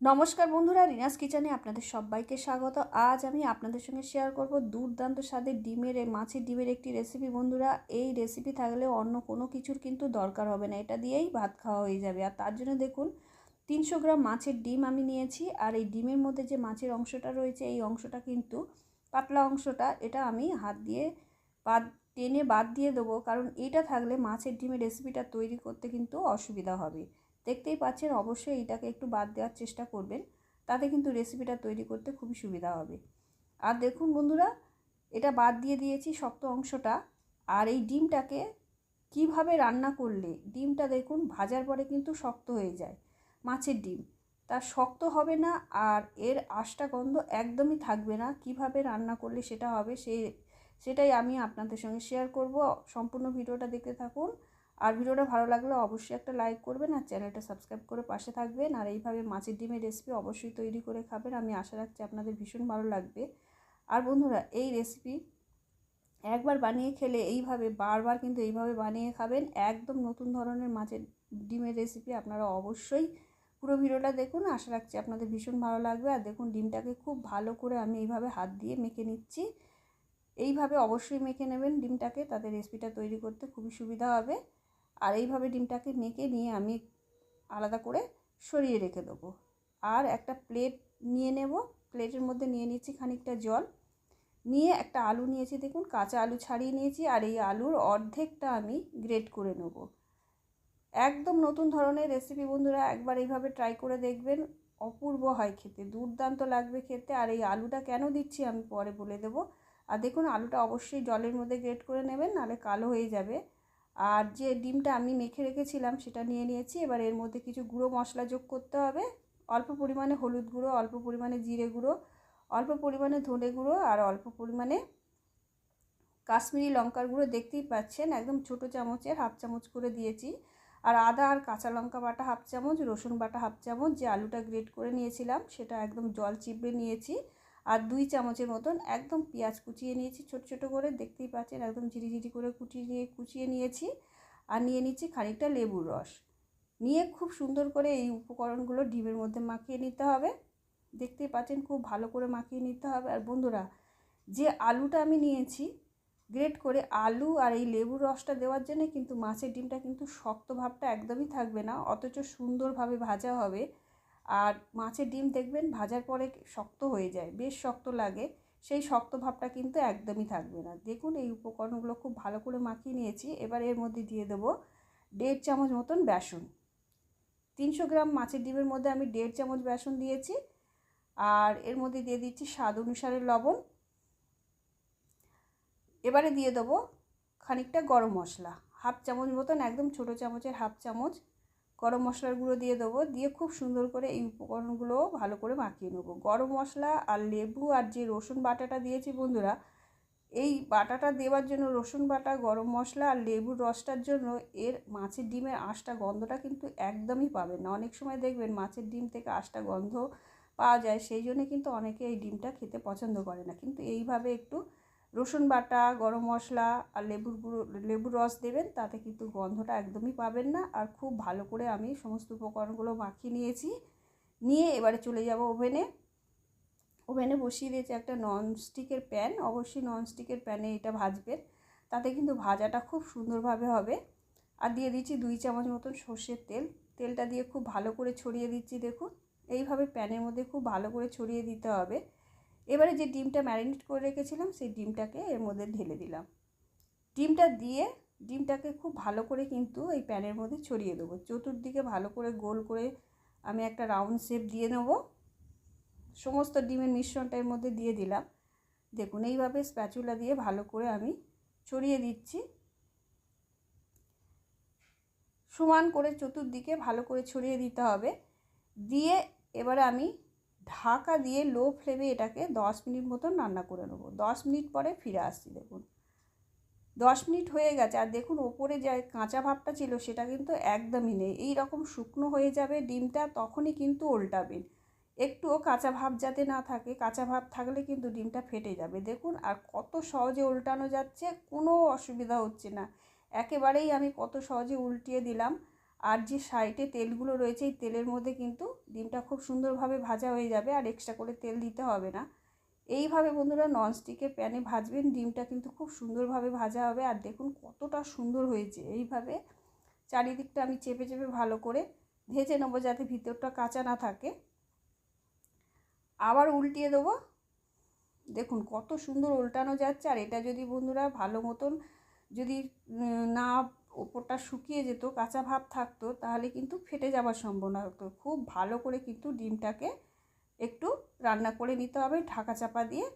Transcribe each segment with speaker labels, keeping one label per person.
Speaker 1: নমস্কার বন্ধুরা, রিনাস কিচেনে আপনাদের সবাইকে স্বাগত। আজ আমি আপনাদের সঙ্গে শেয়ার করব দুর্দান্ত স্বাদের ডিমের মাছের ডিমের একটি রেসিপি বন্ধুরা, এই রেসিপি থাকলে অন্য কোনো কিছুর কিন্তু দরকার হবে না। এটা দিয়েই ভাত খাওয়া হয়ে যাবে। আর তার জন্য দেখুন, তিনশো গ্রাম মাছের ডিম আমি নিয়েছি। আর এই ডিমের মধ্যে যে মাছের অংশটা রয়েছে, এই অংশটা কিন্তু পাতলা অংশটা, এটা আমি হাত দিয়ে বাদ, টেনে বাদ দিয়ে দেবো। কারণ এটা থাকলে মাছের ডিমের রেসিপিটা তৈরি করতে কিন্তু অসুবিধা হবে। দেখতেই পাচ্ছেন, অবশ্যই এটাকে একটু বাদ দেওয়ার চেষ্টা করবেন, তাতে কিন্তু রেসিপিটা তৈরি করতে খুবই সুবিধা হবে। আর দেখুন বন্ধুরা, এটা বাদ দিয়ে দিয়েছি শক্ত অংশটা, আর এই ডিমটাকে কীভাবে রান্না করলে, ডিমটা দেখুন ভাজার পরে কিন্তু শক্ত হয়ে যায়, মাছের ডিম। তা শক্ত হবে না, আর এর আশটা গন্ধ একদমই থাকবে না, কীভাবে রান্না করলে সেটা হবে সেই সেটাই আমি আপনাদের সঙ্গে শেয়ার করব। সম্পূর্ণ ভিডিওটা দেখতে থাকুন আর ভিডিওটা ভালো লাগলে অবশ্যই একটা লাইক করবেন আর চ্যানেলটা সাবস্ক্রাইব করে পাশে থাকবেন। আর এইভাবে মাছের ডিমের রেসিপি অবশ্যই তৈরি করে খাবেন। আমি আশা রাখছি আপনাদের ভীষণ ভালো লাগবে। আর বন্ধুরা, এই রেসিপি একবার বানিয়ে খেলে এইভাবে, বারবার কিন্তু এইভাবে বানিয়ে খাবেন। একদম নতুন ধরনের মাছের ডিমের রেসিপি আপনারা অবশ্যই পুরো ভিডিওটা দেখুন। আশা রাখছি আপনাদের ভীষণ ভালো লাগবে। আর দেখুন, ডিমটাকে খুব ভালো করে আমি এইভাবে হাত দিয়ে মেখে নিচ্ছি। এইভাবে অবশ্যই মেখে নেবেন ডিমটাকে। তাদের রেসিপিটা তৈরি করতে খুবই সুবিধা হবে। আর এইভাবে ডিমটাকে মেখে নিয়ে আমি আলাদা করে সরিয়ে রেখে দেবো। আর একটা প্লেট নিয়ে নেব। প্লেটের মধ্যে নিয়ে নিচ্ছি খানিকটা জল। নিয়ে একটা আলু নিয়েছি, দেখুন, কাঁচা আলু ছাড়িয়ে নিয়েছি আর এই আলুর অর্ধেকটা আমি গ্রেট করে নেব। একদম নতুন ধরনের রেসিপি বন্ধুরা, একবার এইভাবে ট্রাই করে দেখবেন, অপূর্ব হয় খেতে, দুর্দান্ত লাগবে খেতে। আর এই আলুটা কেন দিচ্ছি আমি পরে বলে দেব। আর দেখুন, আলুটা অবশ্যই জলের মধ্যে গ্রেট করে নেবেন, নাহলে কালো হয়ে যাবে। আর যে ডিমটা আমি মেখে রেখেছিলাম সেটা নিয়ে নিয়েছি। এবার এর মধ্যে কিছু গুঁড়ো মশলা যোগ করতে হবে। অল্প পরিমাণে হলুদ গুঁড়ো, অল্প পরিমাণে জিরে গুঁড়ো, অল্প পরিমাণে ধনে গুঁড়ো আর অল্প পরিমাণে কাশ্মীরি লঙ্কার গুঁড়ো। দেখতেই পাচ্ছেন, একদম ছোটো চামচের হাফ চামচ করে দিয়েছি। আর আদা আর কাঁচা লঙ্কা বাটা হাফ চামচ, রসুন বাটা হাফ চামচ, যে আলুটা গ্রেট করে নিয়েছিলাম সেটা একদম জল চিপড়ে নিয়েছি। আর দুই চামচের মতন একদম পেঁয়াজ কুচিয়ে নিয়েছি, ছোট ছোট করে। দেখতেই পাচ্ছেন একদম ঝিরিঝিরি করে কুচিয়ে নিয়ে, কুচিয়ে নিয়েছি। আর নিয়ে নিচ্ছি খানিকটা লেবুর রস। নিয়ে খুব সুন্দর করে এই উপকরণগুলো ডিমের মধ্যে মাখিয়ে নিতে হবে। দেখতেই পাচ্ছেন খুব ভালো করে মাখিয়ে নিতে হবে। আর বন্ধুরা, যে আলুটা আমি নিয়েছি, গ্রেট করে আলু আর এই লেবুর রসটা দেওয়ার জন্য কিন্তু মাছের ডিমটা কিন্তু শক্ত ভাবটা একদমই থাকবে না, অথচ সুন্দরভাবে ভাজা হবে। আর মাছের ডিম দেখবেন ভাজার পরে শক্ত হয়ে যায়, বেশ শক্ত লাগে। সেই শক্ত ভাবটা কিন্তু একদমই থাকবে না। দেখুন, এই উপকরণগুলো খুব ভালো করে মাখিয়ে নিয়েছি। এবার এর মধ্যে দিয়ে দেবো দেড় চামচ মতন বেসন। তিনশো গ্রাম মাছের ডিমের মধ্যে আমি দেড় চামচ বেসন দিয়েছি। আর এর মধ্যে দিয়ে দিচ্ছি স্বাদ অনুসারে লবণ। এবারে দিয়ে দেবো খানিকটা গরম মশলা, হাফ চামচ মতন, একদম ছোটো চামচের হাফ চামচ গরম মশলার গুঁড়ো দিয়ে দেবো। দিয়ে খুব সুন্দর করে এই উপকরণগুলো ভালো করে মাখিয়ে নেব। গরম মশলা আর লেবু আর যে রসুন বাটাটা দিয়েছি বন্ধুরা, এই বাটাটা দেওয়ার জন্য রসুন বাটা, গরম মশলা আর লেবুর রসটার জন্য এর মাছের ডিমের আঁশটা গন্ধটা কিন্তু একদমই পাবেন না। অনেক সময় দেখবেন মাছের ডিম থেকে আঁশটা গন্ধ পাওয়া যায়, সেই জন্য কিন্তু অনেকে এই ডিমটা খেতে পছন্দ করে না। কিন্তু এইভাবে একটু রসুন বাটা, গরম মশলা আর লেবুর গুঁড়ো, লেবুর রস দেবেন, তাতে কিন্তু গন্ধটা একদমই পাবেন না। আর খুব ভালো করে আমি সমস্ত উপকরণগুলো মাখিয়ে নিয়েছি। নিয়ে এবারে চলে যাব ওভেনে। ওভেনে বসিয়ে দিয়েছি একটা ননস্টিকের প্যান। অবশ্যই ননস্টিকের প্যানে এটা ভাজবেন। তাতে কিন্তু ভাজাটা খুব সুন্দরভাবে হবে। আর দিয়ে দিচ্ছি দুই চামচ মতন সর্ষের তেল। তেলটা দিয়ে খুব ভালো করে ছড়িয়ে দিচ্ছি, দেখুন। এইভাবে প্যানের মধ্যে খুব ভালো করে ছড়িয়ে দিতে হবে। এবারে যে ডিমটা ম্যারিনেট করে রেখেছিলাম, সেই ডিমটাকে এর মধ্যে ঢেলে দিলাম। ডিমটা দিয়ে ডিমটাকে খুব ভালো করে কিন্তু এই প্যানের মধ্যে ছড়িয়ে দেবো। চতুর্দিকে ভালো করে গোল করে আমি একটা রাউন্ড শেপ দিয়ে নেব। সমস্ত ডিমের মিশ্রণটা এর মধ্যে দিয়ে দিলাম। দেখুন, এইভাবে স্প্যাচুলা দিয়ে ভালো করে আমি ছড়িয়ে দিচ্ছি। সমান করে চতুর্দিকে ভালো করে ছড়িয়ে দিতে হবে। দিয়ে এবারে আমি ঢাকা দিয়ে লো ফ্লেমে এটাকে দশ মিনিট মতন রান্না করে নেব। দশ মিনিট পরে ফিরে আসছি, দেখুন। দশ মিনিট হয়ে গেছে, আর দেখুন ওপরে যে কাঁচা ভাবটা ছিল সেটা কিন্তু একদমই নেই। এই রকম শুকনো হয়ে যাবে ডিমটা, তখনই কিন্তু উল্টাবেন একটুও কাঁচা ভাব যাতে না থাকে, কাঁচা ভাব থাকলে কিন্তু ডিমটা ফেটে যাবে। দেখুন, আর কত সহজে উল্টানো যাচ্ছে, কোনো অসুবিধা হচ্ছে না। একেবারেই আমি কত সহজে উল্টিয়ে দিলাম। আর যে সাইডে তেলগুলো রয়েছে, এই তেলের মধ্যে কিন্তু ডিমটা খুব সুন্দরভাবে ভাজা হয়ে যাবে আর এক্সট্রা করে তেল দিতে হবে না। এইভাবে বন্ধুরা ননস্টিকের প্যানে ভাজবেন, ডিমটা কিন্তু খুব সুন্দরভাবে ভাজা হবে। আর দেখুন কতটা সুন্দর হয়েছে। এইভাবে চারিদিকটা আমি চেপে চেপে ভালো করে ভেজে নেব যাতে ভিতরটা কাঁচা না থাকে। আবার উল্টিয়ে দেবো। দেখুন কত সুন্দর উল্টানো যাচ্ছে। আর এটা যদি বন্ধুরা ভালো মতন যদি না ওপরটা শুকিয়ে যেত, কাঁচা ভাব থাকতো, তাহলে কিন্তু ফেটে যাওয়ার সম্ভাবনা হতো। খুব ভালো করে কিন্তু ডিমটাকে একটু রান্না করে নিতে হবে, ঢাকা চাপা দিয়ে।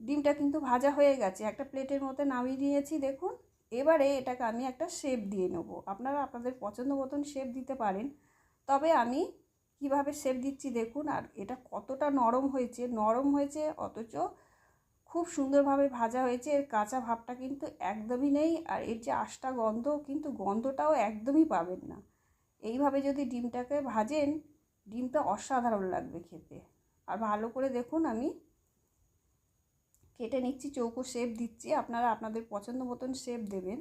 Speaker 1: ডিমটা কিন্তু ভাজা হয়ে গেছে, একটা প্লেটের মধ্যে নামিয়ে নিয়েছি, দেখুন। এবারে এটাকে আমি একটা শেপ দিয়ে নেব। আপনারা আপনাদের পছন্দ মতন শেপ দিতে পারেন। তবে আমি কীভাবে শেপ দিচ্ছি দেখুন, আর এটা কতটা নরম হয়েছে নরম হয়েছে, অথচ খুব সুন্দরভাবে ভাজা হয়েছে। এর কাঁচা ভাবটা কিন্তু একদমই নেই আর এর যে আষ্টা গন্ধ, কিন্তু গন্ধটাও একদমই পাবেন না। এইভাবে যদি ডিমটাকে ভাজেন, ডিমটা অসাধারণ লাগবে খেতে। আর ভালো করে দেখুন আমি কেটে নিচ্ছি, চৌকো শেপ দিচ্ছি। আপনারা আপনাদের পছন্দ মতন শেপ দেবেন।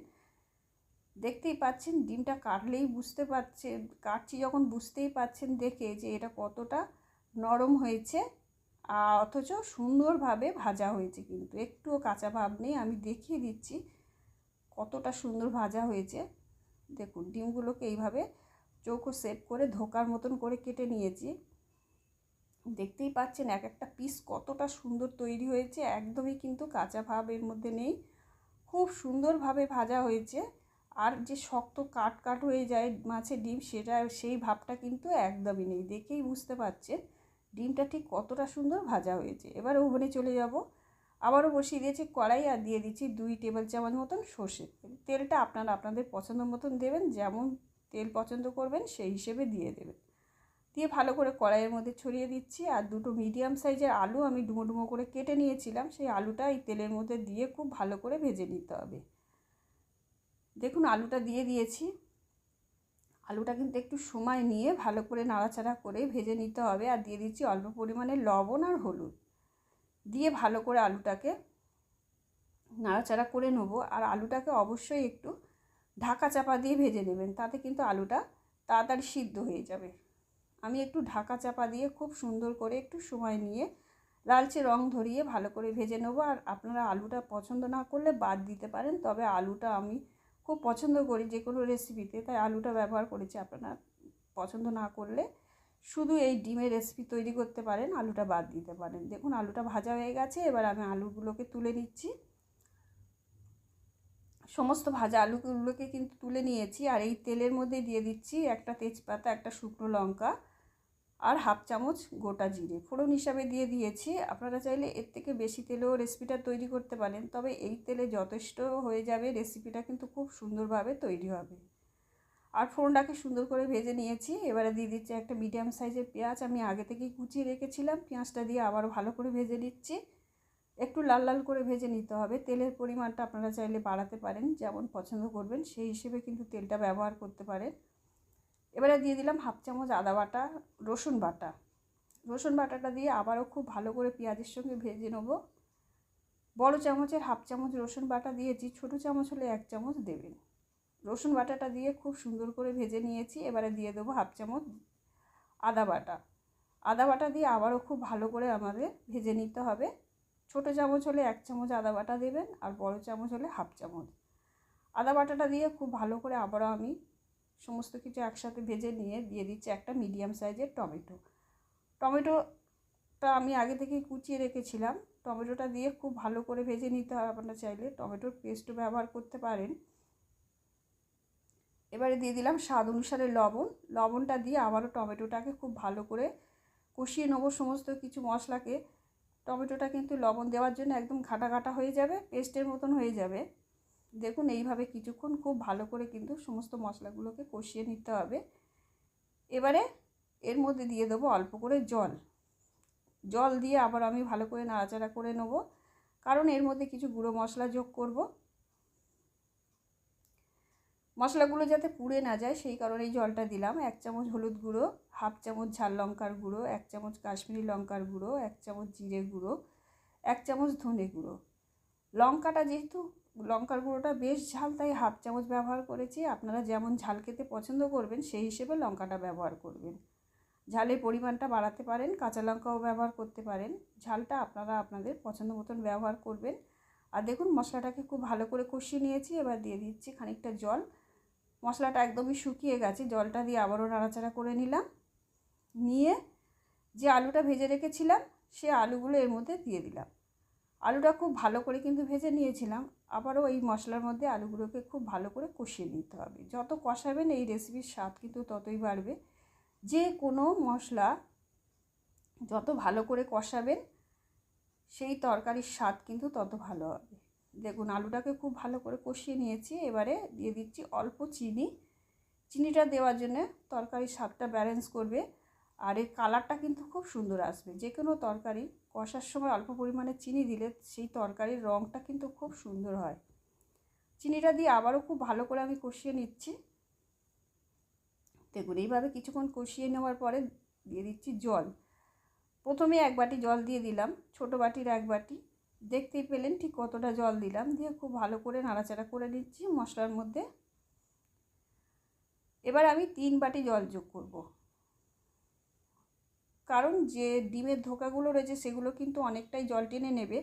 Speaker 1: দেখতেই পাচ্ছেন, ডিমটা কাটলেই বুঝতে পারছেন, কাটছি যখন বুঝতেই পাচ্ছেন দেখে যে এটা কতটা নরম হয়েছে। অথচ সুন্দরভাবে ভাজা হয়েছে কিন্তু। একটুও কাঁচা ভাব নেই, আমি দেখিয়ে দিচ্ছি কতটা সুন্দর ভাজা হয়েছে। দেখুন, ডিমগুলোকে এইভাবে চৌকো সেট করে ধোকার মতন করে কেটে নিয়েছি। দেখতেই পাচ্ছেন এক একটা পিস কতটা সুন্দর তৈরি হয়েছে, একদমই কিন্তু কাঁচা ভাব এর মধ্যে নেই। খুব সুন্দরভাবে ভাজা হয়েছে আর যে শক্ত কাট কাট হয়ে যায় মাছের ডিম, সেটা, সেই ভাবটা কিন্তু একদমই নেই। দেখেই বুঝতে পারছেন ডিমটা ঠিক কতটা সুন্দর ভাজা হয়েছে। এবার ওভেনে চলে যাব। আবারও বসিয়ে দিয়েছি কড়াই আর দিয়ে দিচ্ছি দুই টেবিল চামচ মতন সর্ষে তেল। তেলটা আপনারা আপনাদের পছন্দ মতন দেবেন, যেমন তেল পছন্দ করবেন সেই হিসেবে দিয়ে দেবেন। দিয়ে ভালো করে কড়াইয়ের মধ্যে ছড়িয়ে দিচ্ছি আর দুটো মিডিয়াম সাইজের আলু আমি ডুমো ডুমো করে কেটে নিয়েছিলাম, সেই আলুটা এই তেলের মধ্যে দিয়ে খুব ভালো করে ভেজে নিতে হবে। দেখুন আলুটা দিয়ে দিয়েছি। আলুটা কিন্তু একটু সময় নিয়ে ভালো করে নাড়াচাড়া করে ভেজে নিতে হবে আর দিয়ে দিচ্ছি অল্প পরিমাণে লবণ আর হলুদ। দিয়ে ভালো করে আলুটাকে নাড়াচাড়া করে নেব আর আলুটাকে অবশ্যই একটু ঢাকা চাপা দিয়ে ভেজে নেবেন, তাতে কিন্তু আলুটা তাড়াতাড়ি সিদ্ধ হয়ে যাবে। আমি একটু ঢাকা চাপা দিয়ে খুব সুন্দর করে একটু সময় নিয়ে লালচে রং ধরিয়ে ভালো করে ভেজে নেব আর আপনারা আলুটা পছন্দ না করলে বাদ দিতে পারেন, তবে আলুটা আমি খুব পছন্দ করি যে কোনো রেসিপিতে তাই আলুটা ব্যবহার করেছি। আপনারা পছন্দ না করলে শুধু এই ডিমের রেসিপি তৈরি করতে পারেন, আলুটা বাদ দিতে পারেন। দেখুন, আলুটা ভাজা হয়ে গেছে, এবার আমি আলুগুলোকে তুলে নিচ্ছি। সমস্ত ভাজা আলুগুলোকে কিন্তু তুলে নিয়েছি, আর এই তেলের মধ্যে দিয়ে দিচ্ছি একটা তেজপাতা, একটা শুকনো লঙ্কা। আর হাফ চামচ গোটা জিরে। ফোড়ন হিসাবে দিয়ে দিয়েছি। আপনারা চাইলে এর থেকে বেশি তেলেও রেসিপিটা তৈরি করতে পারেন, তবে এই তেলে যথেষ্ট হয়ে যাবে রেসিপিটা কিন্তু খুব সুন্দরভাবে তৈরি হবে। আর ফোড়নটাকে সুন্দর করে ভেজে নিয়েছি। এবারে দিয়ে দিচ্ছি একটা মিডিয়াম সাইজের পেঁয়াজ। আমি আগে থেকেই কুচিয়ে রেখেছিলাম। পেঁয়াজটা দিয়ে আবারও ভালো করে ভেজে নিচ্ছি। একটু লাল লাল করে ভেজে নিতে হবে। তেলের পরিমাণটা আপনারা চাইলে বাড়াতে পারেন, যেমন পছন্দ করবেন, সেই হিসেবে কিন্তু তেলটা ব্যবহার করতে পারেন। এবারে দিয়ে দিলাম হাফ চামচ আদা বাটা, রসুন বাটা। রসুন বাটাটা দিয়ে আবারও খুব ভালো করে পেঁয়াজের সঙ্গে ভেজে নেব। বড় চামচের হাফ চামচ রসুন বাটা দিয়েছি, ছোটো চামচ হলে এক চামচ দেবেন। রসুন বাটাটা দিয়ে খুব সুন্দর করে ভেজে নিয়েছি, এবারে দিয়ে দেবো হাফ চামচ আদা বাটা। আদা বাটা দিয়ে আবারও খুব ভালো করে আমাদের ভেজে নিতে হবে। ছোটো চামচ হলে এক চামচ আদা বাটা দেবেন আর বড় চামচ হলে হাফ চামচ। আদা বাটাটা দিয়ে খুব ভালো করে আবারও আমি সমস্ত কিছু একসাথে ভেজে নিয়ে দিয়ে দিচ্ছি একটা মিডিয়াম সাইজের টমেটো। টমেটোটা আমি আগে থেকেই কুচিয়ে রেখেছিলাম। টমেটোটা দিয়ে খুব ভালো করে ভেজে নিতে হবে আপনারা চাইলে। টমেটোর পেস্টও ব্যবহার করতে পারেন। এবারে দিয়ে দিলাম স্বাদ অনুসারে লবণ। লবণটা দিয়ে আবারও টমেটোটাকে খুব ভালো করে কষিয়ে নেব সমস্ত কিছু মশলাকে। টমেটোটা কিন্তু লবণ দেওয়ার জন্য একদম ঘাটা ঘাটা হয়ে যাবে পেস্টের মতন হয়ে যাবে। দেখুন, এইভাবে কিছুক্ষণ খুব ভালো করে কিন্তু সমস্ত মশলাগুলোকে কষিয়ে নিতে হবে। এবারে এর মধ্যে দিয়ে দেবো অল্প করে জল। জল দিয়ে আবার আমি ভালো করে নাড়াচাড়া করে নেব। কারণ এর মধ্যে কিছু গুঁড়ো মশলা যোগ করব। মশলাগুলো যাতে পুড়ে না যায়, সেই কারণে জলটা দিলাম। এক চামচ হলুদ গুঁড়ো, হাফ চামচ ঝাল লঙ্কার গুঁড়ো, এক চামচ কাশ্মীরি লঙ্কার গুঁড়ো, এক চামচ জিরে গুঁড়ো, এক চামচ ধনে গুঁড়ো। লঙ্কাটা যেহেতু লঙ্কার গুঁড়োটা বেশ ঝাল, তাই হাফ চামচ ব্যবহার করেছি। আপনারা যেমন ঝাল খেতে পছন্দ করবেন, সেই হিসেবে লঙ্কাটা ব্যবহার করবেন। ঝালের পরিমাণটা বাড়াতে পারেন, কাঁচা লঙ্কাও ব্যবহার করতে পারেন। ঝালটা আপনারা আপনাদের পছন্দ মতন ব্যবহার করবেন। আর দেখুন, মশলাটাকে খুব ভালো করে কষিয়ে নিয়েছি, এবার দিয়ে দিচ্ছি খানিকটা জল। মশলাটা একদমই শুকিয়ে গেছে, জলটা দিয়ে আবারও নাড়াচাড়া করে নিলাম। নিয়ে যে আলুটা ভেজে রেখেছিলাম, সে আলুগুলো এর মধ্যে দিয়ে দিলাম। আলুটা খুব ভালো করে কিন্তু ভেজে নিয়েছিলাম। আবারও এই মশলার মধ্যে আলুগুলোকে খুব ভালো করে কষিয়ে নিতে হবে। যত কষাবেন এই রেসিপির স্বাদ কিন্তু ততই বাড়বে। যে কোনো মশলা যত ভালো করে কষাবেন, সেই তরকারির স্বাদ কিন্তু তত ভালো হবে। দেখুন, আলুটাকে খুব ভালো করে কষিয়ে নিয়েছি। এবারে দিয়ে দিচ্ছি অল্প চিনি। চিনিটা দেওয়ার জন্য তরকারির স্বাদটা ব্যালেন্স করবে। আর এর কালারটা কিন্তু খুব সুন্দর আসবে। যে কোনো তরকারি, কষার সময় অল্প পরিমাণে চিনি দিলে সেই তরকারির রঙটা কিন্তু খুব সুন্দর হয়। চিনিটা দিয়ে আবারও খুব ভালো করে আমি কষিয়ে নিচ্ছি। দেখুন, এইভাবে কিছুক্ষণ কষিয়ে নেওয়ার পরে দিয়ে দিচ্ছি জল। প্রথমে এক বাটি জল দিয়ে দিলাম, ছোটো বাটির এক বাটি। দেখতেই পেলেন ঠিক কতটা জল দিলাম। দিয়ে খুব ভালো করে নাড়াচাড়া করে নিচ্ছি মশলার মধ্যে। এবার আমি তিন বাটি জল যোগ করব। কারণ যে ডিমের ধোকাগুলো রয়েছে সেগুলো কিন্তু অনেকটাই জল টেনে নেবে।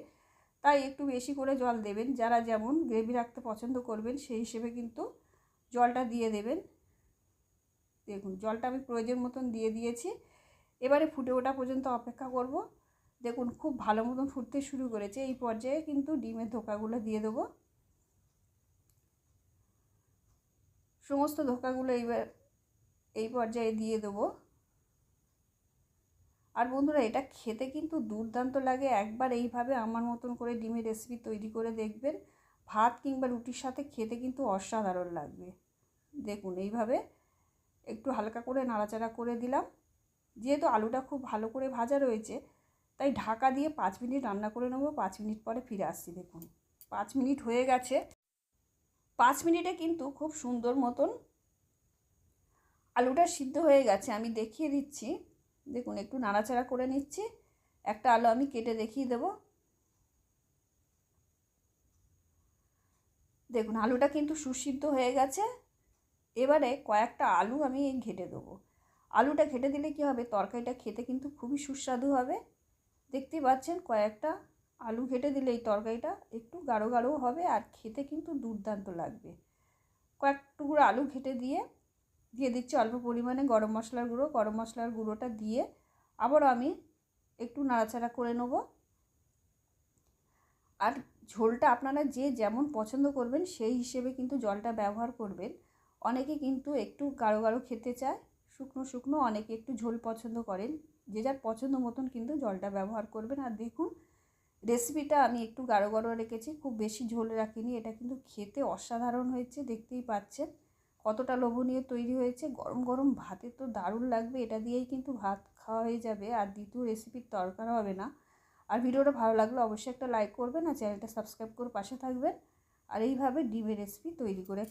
Speaker 1: তাই একটু বেশি করে জল দেবেন। যারা যেমন গ্রেভি রাখতে পছন্দ করবেন, সেই হিসেবে কিন্তু জলটা দিয়ে দেবেন। দেখুন, জলটা আমি প্রয়োজন মতন দিয়ে দিয়েছি। এবারে ফুটে ওঠা পর্যন্ত অপেক্ষা করব। দেখুন, খুব ভালো মতন ফুটতে শুরু করেছে। এই পর্যায়ে কিন্তু ডিমের ধোকাগুলো দিয়ে দেবো। সমস্ত ধোকাগুলো এইবার এই পর্যায়ে দিয়ে দেবো। আর বন্ধুরা, এটা খেতে কিন্তু দুর্দান্ত লাগে। একবার এইভাবে আমার মতন করে ডিমের রেসিপি তৈরি করে দেখবেন। ভাত কিংবা রুটির সাথে খেতে কিন্তু অসাধারণ লাগবে। দেখুন, এইভাবে একটু হালকা করে নাড়াচাড়া করে দিলাম। যেহেতু আলুটা খুব ভালো করে ভাজা রয়েছে, তাই ঢাকা দিয়ে পাঁচ মিনিট রান্না করে নেব। পাঁচ মিনিট পরে ফিরে আসছি, দেখুন। পাঁচ মিনিট হয়ে গেছে। পাঁচ মিনিটে কিন্তু খুব সুন্দর মতন আলুটা সিদ্ধ হয়ে গেছে। আমি দেখিয়ে দিচ্ছি। দেখুন, একটু নাড়াচাড়া করে নিচ্ছি। একটা আলু আমি কেটে দেখিয়ে দেব। দেখুন, আলুটা কিন্তু সুসিদ্ধ হয়ে গেছে। এবারে কয়েকটা আলু আমি ঘেটে দেবো। আলুটা ঘেটে দিলে কি হবে? তরকারিটা খেতে কিন্তু খুবই সুস্বাদু হবে। দেখতেই পাচ্ছেন, কয়েকটা আলু ঘেটে দিলে এই তরকারিটা একটু গাঢ় গাঢ়ও হবে আর খেতে কিন্তু দুর্দান্ত লাগবে। কয়েক টুকরো আলু ঘেটে দিয়ে দিয়ে দিচ্ছি অল্প পরিমাণে গরম মশলার গুঁড়ো। গরম মশলার গুঁড়োটা দিয়ে আবারও আমি একটু নাড়াচাড়া করে নেব। আর ঝোলটা আপনারা যে যেমন পছন্দ করবেন, সেই হিসেবে কিন্তু জলটা ব্যবহার করবেন। অনেকে কিন্তু একটু গাঢ় গাঢ় খেতে চায়, শুকনো শুকনো অনেকে একটু ঝোল পছন্দ করেন। যে যার পছন্দ মতন কিন্তু জলটা ব্যবহার করবেন। আর দেখুন, রেসিপিটা আমি একটু গাঢ় গাঢ় রেখেছি, খুব বেশি ঝোল রাখিনি। এটা কিন্তু খেতে অসাধারণ হয়েছে, দেখতেই পাচ্ছেন। কতটা লোভনীয় তৈরি হয়েছে? গরম গরম ভাতে তো দারুণ লাগবে, এটা দিয়েই কিন্তু ভাত খাওয়া হয়ে যাবে, আর দ্বিতীয় রেসিপির দরকার হবে না। আর ভিডিওটা ভালো লাগলে অবশ্যই একটা লাইক করবেন, আর চ্যানেলটা সাবস্ক্রাইব করে পাশে থাকবেন। আর এইভাবে ডিমের রেসিপি তৈরি করে